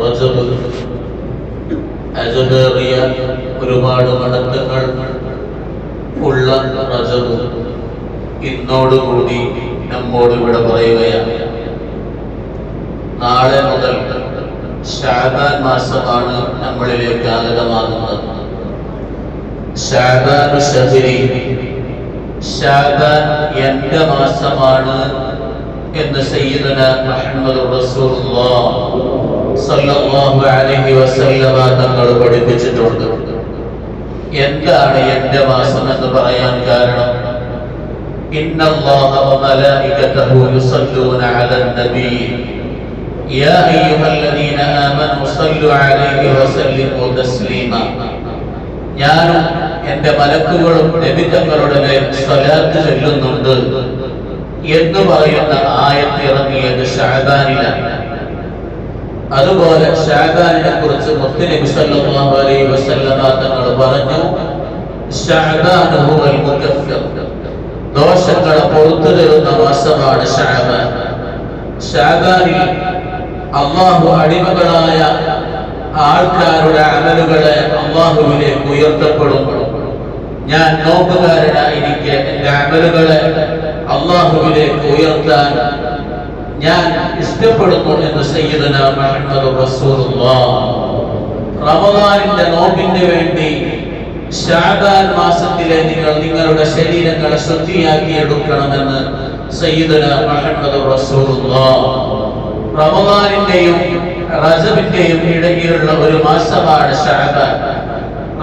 റജബ്. അജബേറിയ ഒരുപാട് മടക്കങ്ങൾ ഉള്ള റജബ്. ഇന്നോടുകൂടി നമ്മോട് ഇവിടെ പറയുകയാണ്. നാളെ മുതൽ ഷാബാൻ മാസമാണ് നമ്മളിലേക്ക് ആഗതമാകുന്നത്. ഷാബാൻ ഷബിരി ഷാബാൻ എന്റെ മാസമാണ് എന്ന് സയ്യിദന മുഹമ്മദ് റസൂലുള്ളാഹ് വസല്ലമ തങ്ങൾ പഠിപ്പിച്ചിട്ടുണ്ട് എന്താണ് എന്റെ മാസം എന്ന് പറയാൻ കാരണം إن الله وملائكته يصلون على النبي يا أيها الذين آمنوا صلوا عليه وسلموا تسليما ഞാനും എന്റെ മലക്കുകളും നബിതങ്ങളുടെ മേൽ സ്വലാത്ത് ചൊല്ലുന്നുണ്ട് എന്ന് പറയുന്ന ആയത്ത് ഇറങ്ങിയത് ഷാബാനിലാണ് അതുപോലെ ഷാബാനിനെ കുറിച്ച് മുത്തുനബി സല്ലല്ലാഹു അലൈഹി വസല്ലമ തങ്ങൾ പറഞ്ഞു ഷഅബാൻ ഹുവൽ മുകഫിർ ദോഷങ്ങളെ പുറത്തു തരുന്ന മാസമാണ് ഷഅബാൻ ഷഅബാനിൽ അള്ളാഹു അടിമകളായ ആൾക്കാരുടെ അമലുകളെ അള്ളാഹുവിലേക്ക് ഉയർത്തപ്പെടും. ഞാൻ നോക്കുകാരനായിരിക്കെ എന്റെ അമലുകളെ അള്ളാഹുവിലേക്ക് ഉയർത്താൻ ഞാൻ ഇഷ്ടപ്പെടുന്നു എന്ന് സയ്യിദന മുഹമ്മദ് റസൂലുള്ളാഹ് റമദാനിന്റെ നോമ്പിന്റെ വേണ്ടി ഷാബാൻ മാസത്തിലെ നിങ്ങൾ നിങ്ങളുടെ ശരീരങ്ങളെ ശുദ്ധിയാക്കി എടുക്കണമെന്ന് സയ്യിദന മുഹമ്മദ് റസൂലുള്ളാഹ് റമദാനിന്റെയും റജബിന്റെയും ഇടയിലുള്ള ഒരു മാസമാണ് ഷാബാൻ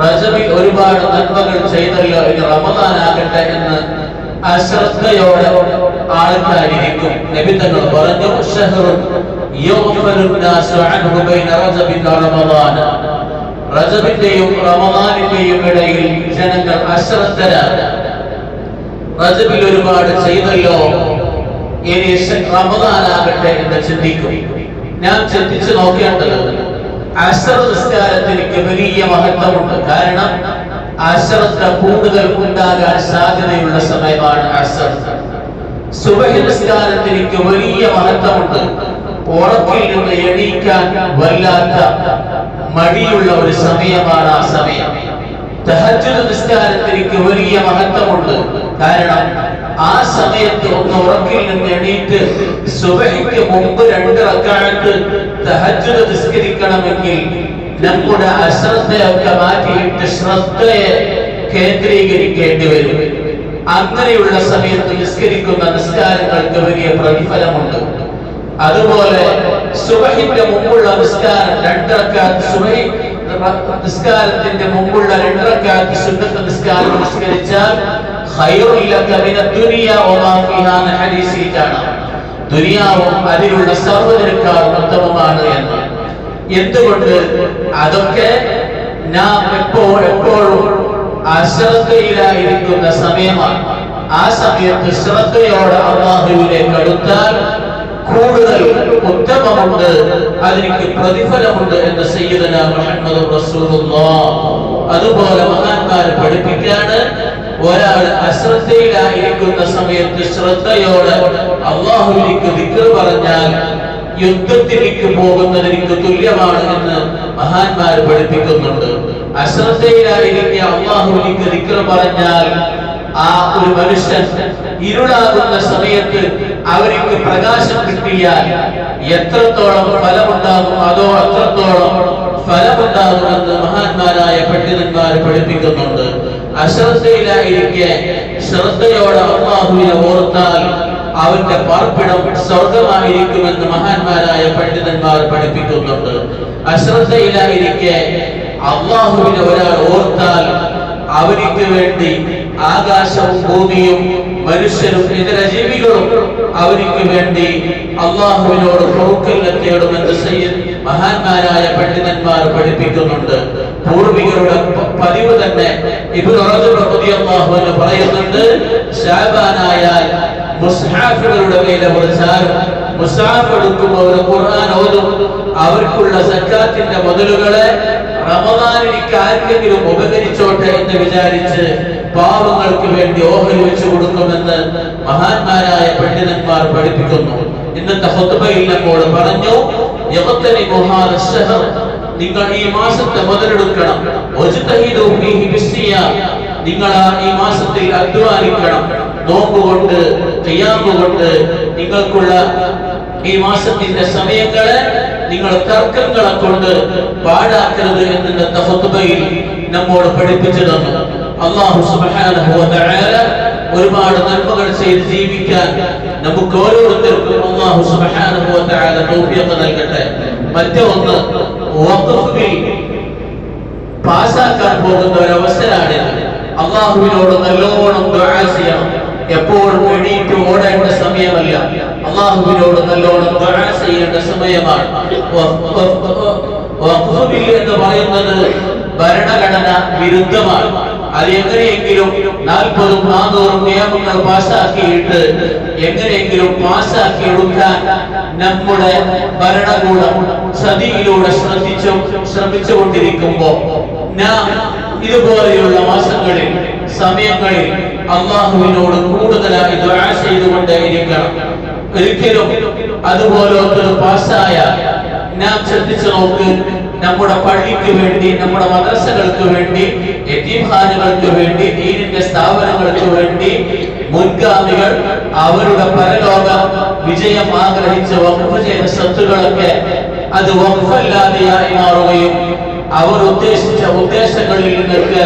റജബിൽ ഒരുപാട് നന്മകൾ ചെയ്തല്ലോ ഇനി റമദാനാകട്ടെ എന്ന് അശ്രദ്ധയോടെ ആൾക്കാരിരിക്കും. നബി തങ്ങൾ പറഞ്ഞു റജബിന്റെയും റമദാനിന്റെയും ഇടയിൽ ജനങ്ങൾ അശ്രദ്ധരാണ്. റജബിൽ ഒരുപാട് ചെയ്തല്ലോ. ഇനി റമദാനാകട്ടെ എന്ന് ചിന്തിക്കും. ഞാൻ ചിന്തിച്ചു നോക്കേണ്ടത് അശ്ര നിസ്കാരത്തിലേക്ക് വലിയ മഹത്വമുണ്ട്. കാരണം അശ്രദ്ധ കൂടുതൽ ഉണ്ടാകാൻ സാധ്യതയുള്ള സമയമാണ് അശ്രദ്ധ. സുബഹി നിസ്കാരത്തിലേക്ക് വലിയ മഹത്വമുണ്ട്. ഉറക്കിൽ നിന്ന് എണീക്കാൻ വല്ലാത്ത മടിയുള്ള ഒരു സമയമാണ് ആ സമയം. തഹജ്ജുദ് നിസ്കാരത്തിലേക്ക് വലിയ മഹത്വമുണ്ട്. കാരണം ആ സമയത്ത് ഒന്ന് ഉറക്കിൽ നിന്ന് എണീറ്റ് സുബഹിക്ക് മുമ്പ് രണ്ട് റക്കാഴത്ത് തഹജ്ജുദ് നിസ്കരിക്കണമെങ്കിൽ നമ്മുടെ അശ്രദ്ധയൊക്കെ മാറ്റിയിട്ട് ശ്രദ്ധയെ കേന്ദ്രീകരിക്കേണ്ടി വരും. അങ്ങനെയുള്ള സമയത്ത് നിസ്കരിക്കുന്ന നിസ്കാരങ്ങൾക്ക് വലിയ പ്രതിഫലമുണ്ട്. അതുപോലെ സുബഹിന്റെ മുമ്പുള്ള നിസ്കാരം രണ്ടറക്കാത്ത് സുബഹി നിസ്കാരത്തിന്റെ മുമ്പുള്ള രണ്ടറക്കാത്ത് സുന്നത്ത് നിസ്കാരം നിസ്കരിച്ചാൽ ദുനിയാവും അതിലുള്ള സർവതിനേക്കാളും ഉത്തമമാണ് എന്ന്. എന്തുകൊണ്ട്? അതൊക്കെ നാം എപ്പോഴും എപ്പോഴും അശ്രദ്ധയിലായിരിക്കുന്ന സമയമാണ്. ആ സമയത്ത് ശ്രദ്ധയോടെ അള്ളാഹുവിലേക്ക് അടുത്താൽ കൂടുതൽ ഉത്തമമുണ്ട് അതിലേക്ക് പ്രതിഫലമുണ്ട് എന്ന് സയ്യിദന മുഹമ്മദ് അതുപോലെ മഹാന്മാർ പഠിപ്പിക്കാണ് ഒരാൾ അശ്രദ്ധയിലായിരിക്കുന്ന സമയത്ത് ശ്രദ്ധയോടെ അള്ളാഹുവിലേക്ക് ദിക്ർ പറഞ്ഞാൽ യുദ്ധത്തിലേക്ക് പോകുന്നതിനു തുല്യമാണ് എന്ന് മഹാന്മാർ പഠിപ്പിക്കുന്നുണ്ട്. അശ്രദ്ധയിലായിരിക്കെ അള്ളാഹുവിലേക്ക് ദിക്ർ പറഞ്ഞാൽ ആ ഒരു മനുഷ്യൻ ഇരുളാകുന്ന സമയത്ത് അവർക്ക് പ്രകാശം കിട്ടിയാൽ എത്രത്തോളം ഫലമുണ്ടാകും അതോ അത്രത്തോളം ഫലമുണ്ടാകുമെന്ന് മഹാന്മാരായ പണ്ഡിതന്മാർ പഠിപ്പിക്കുന്നുണ്ട്. അശ്രദ്ധയിലായിരിക്കെ ശ്രദ്ധയോടെ അള്ളാഹുവിനെ ഓർത്താൽ അവന്റെ പാർപ്പിടം സ്വർഗമായിരിക്കുമെന്ന് മഹാന്മാരായ പണ്ഡിതന്മാർ പഠിപ്പിക്കുന്നുണ്ട്. അശ്രദ്ധയിലായിരിക്കെ അള്ളാഹുവിനെ ഒരാൾ ഓർത്താൽ അവർക്ക് വേണ്ടി ആകാശവും ഭൂമിയും മനുഷ്യരും ഇതര ജീവികളും അവർക്ക് വേണ്ടി അള്ളാഹുവിനോട് പൊറുക്കലിനെ തേടുമെന്ന് സയ്യിദ് മഹാന്മാരായ പണ്ഡിതന്മാർ പഠിപ്പിക്കുന്നുണ്ട്. പൂർവികരുടെ പതിവ് തന്നെ ഇബ്രാഹിം എന്ന് പറയുന്നുണ്ട് ഷാബാനായാൽ മുസ്ഹാഫുകളുടെ മേലെ ചാരും മുസാഫ് ഒരു ഖുർആൻ ഓതും. അവർക്കുള്ള സക്കാത്തിന്റെ മുതലുകളെ റമദാൻ ആർക്കെങ്കിലും ഉപകരിച്ചോട്ടെ എന്ന് വിചാരിച്ച് പാവങ്ങൾക്ക് വേണ്ടി ഓഹരി വെച്ചു കൊടുക്കുമെന്ന് മഹാന്മാരായ പണ്ഡിതന്മാർ പഠിപ്പിക്കുന്നു. ഇന്നത്തെ ഹൊത്തുബയിൽ നമ്മോട് പറഞ്ഞു യവത്തനി മഹാദശഹർ നിങ്ങൾ ഈ മാസത്തെ മുതലെടുക്കണം. നിങ്ങൾ ഈ മാസത്തിൽ അധ്വാനിക്കണം. നോമ്പുകൊണ്ട് ചെയ്യാമ്പുകൊണ്ട് നിങ്ങൾക്കുള്ള ഈ മാസത്തിന്റെ സമയങ്ങളെ നിങ്ങൾ തർക്കങ്ങളെ കൊണ്ട് പാഴാക്കരുത് എന്നുള്ള തഹത്തുബയിൽ നമ്മോട് പഠിപ്പിച്ചു തന്നു അള്ളാഹു സുബ്ഹാനഹു ഒരുപാട് നന്മകൾ ചെയ്ത് ജീവിക്കാൻ നമുക്ക് ഓരോരുത്തർക്കും അള്ളാഹു സുബ്ഹാനഹു വ തൗഫീഖ് നൽകട്ടെ. മറ്റൊന്ന് വഖഫിൽ പാസാക്കാൻ പോകുന്ന ഒരു അവസരമാണ് അള്ളാഹുവിനോട് നല്ലോണം ദുആ ചെയ്യണം. എപ്പോഴും എണീറ്റ് ഓടേണ്ട സമയമല്ല. അള്ളാഹുവിനോട് നല്ലോണം ചെയ്യേണ്ട സമയമാണ്. എന്ന് പറയുന്നത് ഭരണഘടന വിരുദ്ധമാണ്. അത് എങ്ങനെയെങ്കിലും നാൽപ്പതും നാനൂറും നിയമങ്ങൾ പാസ്സാക്കിയിട്ട് എങ്ങനെയെങ്കിലും പാസ്സാക്കി എടുക്കാൻ നമ്മുടെ ഭരണകൂടം സതിയിലൂടെ ശ്രദ്ധിച്ചു ശ്രമിച്ചുകൊണ്ടിരിക്കുമ്പോ നാം ഇതുപോലെയുള്ള മാസങ്ങളിൽ സമയങ്ങളിൽ അള്ളാഹുവിനോട് കൂടുതലായി ദുആ ചെയ്തുകൊണ്ടേയിരിക്കണം. ഒരിക്കലും അതുപോലൊരു പാസ്സായ നാം ശ്രദ്ധിച്ചു നോക്ക് നമ്മുടെ പള്ളിക്ക് വേണ്ടി നമ്മുടെ മദ്രസകൾക്ക് വേണ്ടി യതീംഖാനുകൾക്ക് വേണ്ടി ദീനിന്റെ സ്ഥാപനങ്ങൾക്ക് വേണ്ടി മുൻഗാമികൾ അവരുടെ പരലോക വിജയം ആഗ്രഹിച്ച് വഖഫ് ചെയ്ത സ്വത്തുകളൊക്കെ അത് വഖഫല്ലാതെയായി മാറുകയും അവർ ഉദ്ദേശിച്ച ഉദ്ദേശങ്ങളിൽ നിന്നൊക്കെ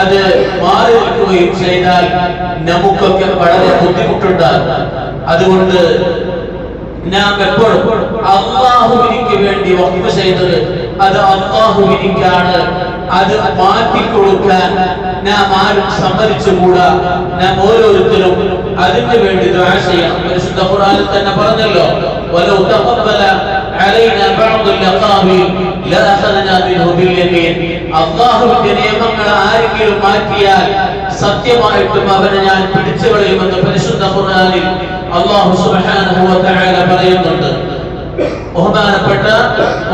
അത് മാറി നിൽക്കുകയും ചെയ്താൽ നമുക്കൊക്കെ വളരെ ബുദ്ധിമുട്ടുണ്ടാകും. അതുകൊണ്ട് നാം എപ്പോഴും അള്ളാഹുവിനിക്ക് വേണ്ടി വഖഫ് ചെയ്തത് അത് അള്ളാഹുവിനിക്കാണ് അത് മാറ്റിക്കൊടുക്കാൻ നാം ആരും സമ്മതിച്ചുകൂടാ. നാം ഓരോരുത്തരും അതിനു വേണ്ടി ദുആ ചെയ്യണം. പരിശുദ്ധ ഖുർആനിൽ തന്നെ പറഞ്ഞല്ലോ വലൗ തഖബ്ബല അലൈനാ ബഅദുൽ ലഖാബി ലഅഖദ്നാ മിൻഹു ബിൽ യമീൻ അള്ളാഹുവിന്റെ നിയമങ്ങൾ ആരെങ്കിലും മാറ്റിയാൽ സത്യമായിട്ടും അവനെ ഞാൻ പിടിച്ചു കളയുമെന്ന് പരിശുദ്ധ ഖുർആനിൽ അള്ളാഹു സുബ്ഹാനഹു വ തആല പറയുന്നുണ്ട്. ബഹുമാനപ്പെട്ട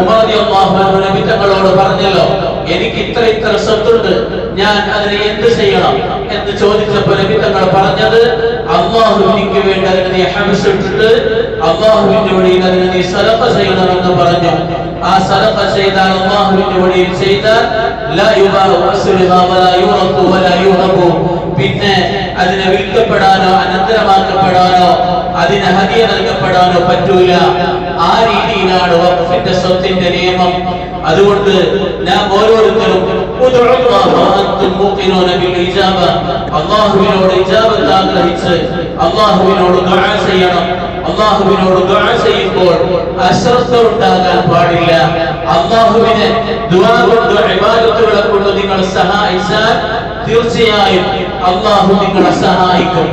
ഉമർ അള്ളാഹു നബി തങ്ങളോട് പറഞ്ഞല്ലോ എനിക്ക് ഇത്ര ഇത്ര സ്വത്തുണ്ട് ഞാൻ അതിനെ എന്ത് ചെയ്യണം? എന്ന് ചോദിച്ചപ്പോൾ നബി തങ്ങൾ പറഞ്ഞത് അള്ളാഹുവിനിക്ക് വേണ്ടി അതിനെ നീ ഹംസിട്ടിട്ട് അള്ളാഹുവിന്റെ വഴിയിൽ അതിനെ നീ സലഫ ചെയ്യണമെന്ന് പറഞ്ഞു. ആ സദഖ ചെയ്താൽ അല്ലാഹുവിന്റെ വഴിയിൽ ചെയ്താൽ ലാ യുബാഉ അസ്ലുഹാ വലാ യുറഖു വലാ യുഹബു പിന്നെ അതിനെ വിൽക്കപ്പെടാനോ അനന്തരമാക്കപ്പെടാനോ അതിന് ഹദിയ നൽകപ്പെടാനോ പറ്റൂല. ആ രീതിയിലാണ് വഖഫിന്റെ സ്വത്തിന്റെ നിയമം. അതുകൊണ്ട് നാം ഓരോരുത്തരും അള്ളാഹുവിനോട് ഇജാബത്ത് ആഗ്രഹിച്ച് അല്ലാഹുവിനോട് ദുആ ചെയ്യണം. അള്ളാഹുവിനോട് ദുആ ചെയ്യുമ്പോൾ അശ്രദ്ധ ഉണ്ടാകാൻ പാടില്ല. അള്ളാഹുവിനെ ദുആ കൊണ്ട് ഇബാദത്തുകളെ നിങ്ങൾ സഹായിച്ചാൽ തീർച്ചയായും അള്ളാഹു നിങ്ങളെ സഹായിക്കും.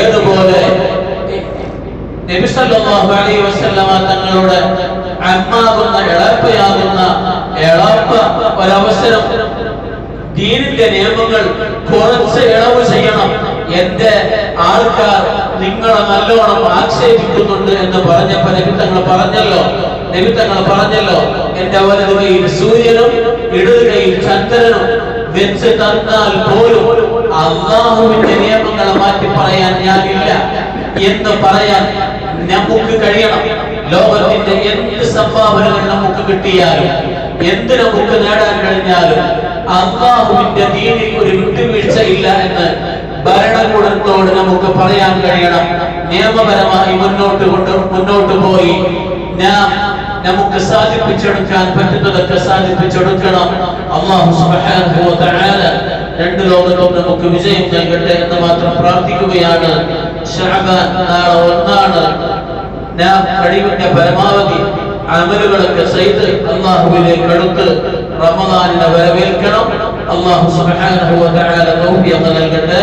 ഏതുപോലെ? നബി സല്ലല്ലാഹു അലൈഹി വസല്ലമ തങ്ങളുടെ അമ്മാകുന്ന എളപ്പയാകുന്ന എളപ്പ ഒരവസരം ദീനിന്റെ നിയമങ്ങൾ കുറച്ച് ഇളവ് ചെയ്യണം. എന്റെ ആൾക്കാർ നിങ്ങളെ നല്ലോണം ആക്ഷേപിക്കുന്നുണ്ട് എന്ന് പറഞ്ഞപ്പോ നിമിത്തങ്ങൾ തങ്ങൾ പറഞ്ഞല്ലോ. നിമിത്തങ്ങൾ പറഞ്ഞല്ലോ. എന്റെ വലതു കയ്യിൽ സൂര്യനും ഇടതു കയ്യിൽ ചന്ദ്രനും വെച്ച് തന്നാൽ പോലും അള്ളാഹുവിന്റെ നിയമങ്ങളെ മാറ്റി പറയാൻ ഞാനില്ല എന്ന് പറയാൻ നമുക്ക് കഴിയണം. ലോകത്തിന്റെ എന്ത് സംഭാവനകൾ നമുക്ക് കിട്ടിയാലും എന്ത് നമുക്ക് നേടാൻ കഴിഞ്ഞാലും അള്ളാഹുവിന്റെ ദീനിൽ ഒരു വിട്ടുവീഴ്ച ഇല്ല എന്ന് ഭരണകൂടത്തോട് നമുക്ക് പറയാൻ കഴിയണം. നിയമപരമായി മുന്നോട്ട് കൊണ്ട് മുന്നോട്ട് പോയി. നാം നമുക്ക് സാധിപ്പിച്ചെടുക്കാൻ പറ്റുന്നതൊക്കെ സാധിപ്പിച്ചെടുക്കണം. അള്ളാഹു സുബ്ഹാനഹു രണ്ട് ലോകത്തും നമുക്ക് വിജയം നൽകട്ടെ എന്ന് മാത്രം പ്രാർത്ഥിക്കുകയാണ്. നാളെ ഒന്നാണ്. നാം കഴിവിന്റെ പരമാവധി അമലുകളൊക്കെ ചെയ്ത് അള്ളാഹുവിലേക്ക് അടുത്ത് റമദാനിനെ വരവേൽക്കണം. അള്ളാഹു സുബ്ഹാനഹു വ തആല തൗഫീഖ് നൽകട്ടെ.